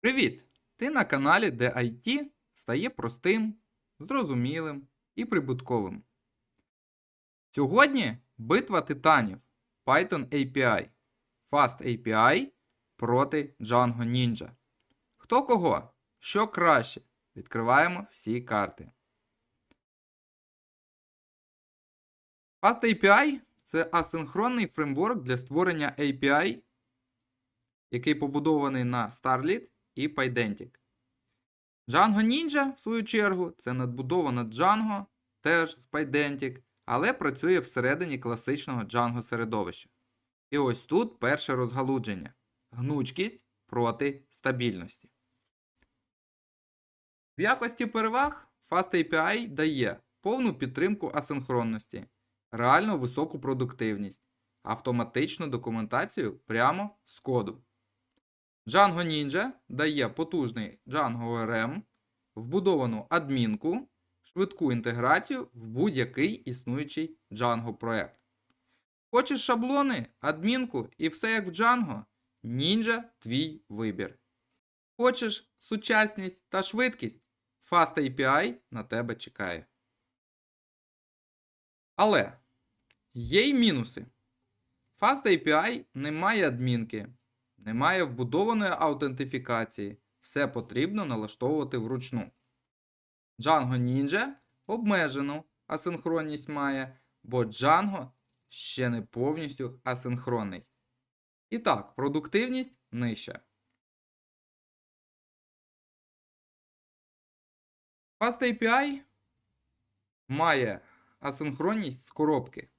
Привіт! Ти на каналі, де IT стає простим, зрозумілим і прибутковим. Сьогодні битва титанів Python API Fast API проти Django Ninja. Хто кого? Що краще? Відкриваємо всі карти. Fast API це асинхронний фреймворк для створення API, який побудований на Starlit і Pydantic. Django Ninja, в свою чергу, це надбудована Django, теж з Pydantic, але працює всередині класичного Django середовища. І ось тут перше розгалудження. Гнучкість проти стабільності. В якості переваг FastAPI дає повну підтримку асинхронності, реально високу продуктивність, автоматичну документацію прямо з коду. Django Ninja дає потужний Django ORM, вбудовану адмінку, швидку інтеграцію в будь-який існуючий Django проект. Хочеш шаблони, адмінку і все як в Django? Ninja твій вибір. Хочеш сучасність та швидкість? Fast API на тебе чекає. Але є й мінуси. Fast API не має адмінки, немає вбудованої аутентифікації. Все потрібно налаштовувати вручну. Django Ninja обмежену асинхронність має, бо Django ще не повністю асинхронний. І так, продуктивність нижча. Fast API має асинхронність з коробки.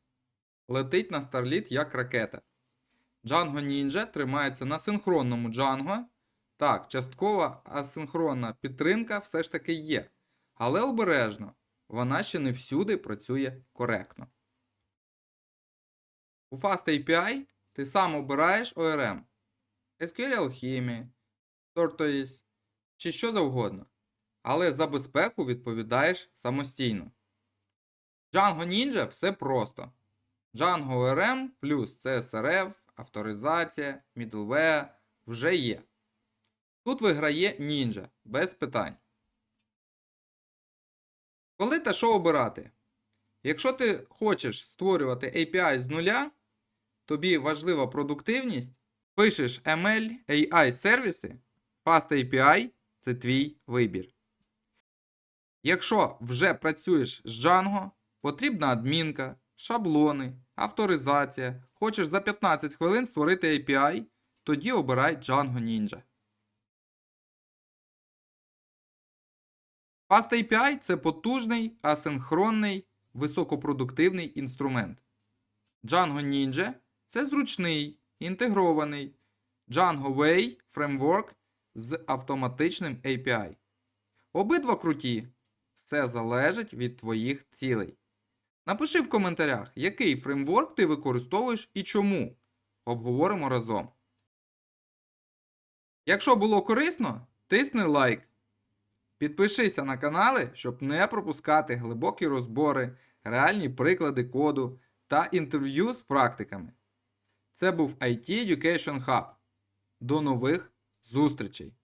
Летить на Starlit як ракета. Django Ninja тримається на синхронному Django. Так, часткова асинхронна підтримка все ж таки є. Але обережно, вона ще не всюди працює коректно. У Fast API ти сам обираєш ORM, SQL Alchemy, Tortoise чи що завгодно. Але за безпеку відповідаєш самостійно. Django Ninja все просто. Django ORM плюс CSRF, авторизація, middleware вже є. Тут виграє Ninja без питань. Коли та що обирати? Якщо ти хочеш створювати API з нуля, тобі важлива продуктивність, пишеш ML, AI сервіси, Fast API це твій вибір. Якщо вже працюєш з Django, потрібна адмінка, шаблони, авторизація. Хочеш за 15 хвилин створити API, тоді обирай Django Ninja. Fast API це потужний, асинхронний, високопродуктивний інструмент. Django Ninja це зручний, інтегрований Django Way фреймворк з автоматичним API. Обидва круті. Все залежить від твоїх цілей. Напиши в коментарях, який фреймворк ти використовуєш і чому. Обговоримо разом. Якщо було корисно, тисни лайк. Підпишися на канали, щоб не пропускати глибокі розбори, реальні приклади коду та інтерв'ю з практиками. Це був IT Education Hub. До нових зустрічей!